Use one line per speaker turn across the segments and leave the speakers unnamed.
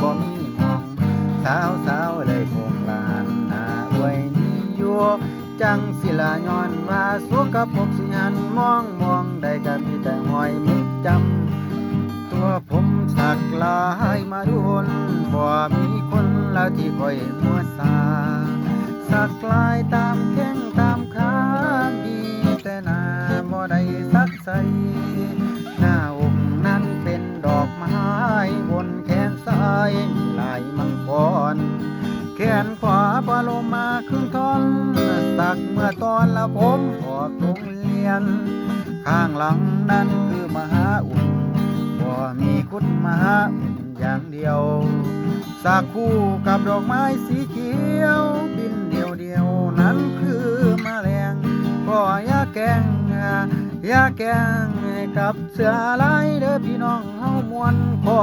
บ่มีมองสาวสาวเลยคงลานหาวยนิอยู่จังสิลาย้อนว่าสุกับผมสิหันมองมองได้ก็มีแต่หอยมึกจำตัวผมสักลายมาดุนบ่มีคนแล้วที่คอยมัวสาสักลายตามแค มังกร แขนขวาปลงมาครึ่งท่อน สักเมื่อตอนละผมออกโรงเรียน ข้างหลังนั้นคือมหาอุ่นบ่มีคุดมหาอุ่นอย่างเดียว สักคู่กับดอกไม้สีเขียวบินเดียวเดียวนั้นคือมแมลงก็อยาแกงยาแกงกับเสือลายเด้อพี่น้องเฮามวนขอ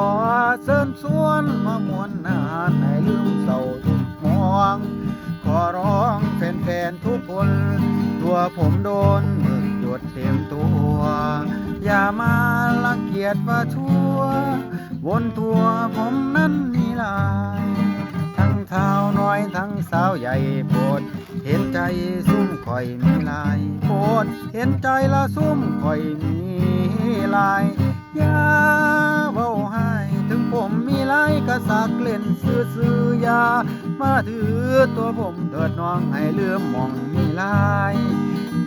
เชิญชวน มามวนนานให้ลืมเศร้าทุกมอง ขอร้องแฟนๆทุกคน ตัวผมโดนหมึกหยดเต็มตัว อย่ามาลังเกียจว่าชั่ว วนตัวผมนั้นมีลาย ทั้งเท้าน้อยทั้งสาวใหญ่โปรดเห็นใจซุ่มข่อยมีลายโปรดเห็นใจละซุ่มข่อยมีลายอย่า มาถือตัวผมเถิดน้องให้เลื่อมมองมีลาย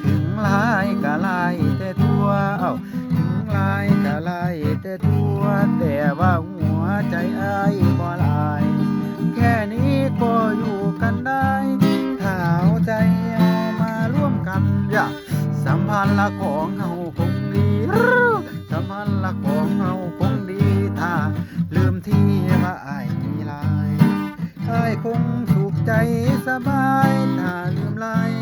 ถึงลายก็ลายแต่ทั่วเอ้าถึงลายก็ลายแต่ทั่ว แต่ว่าหัวใจอ้ายบ่ลาย แค่นี้ก็อยู่กันได้ถ้าเอาใจเอามาร่วมกันอย่าสัมพันธ์ละของเฮาคง คงสุขใจสบายถ้าลืมลายของอ้ายคนดีอย่าลืมลาย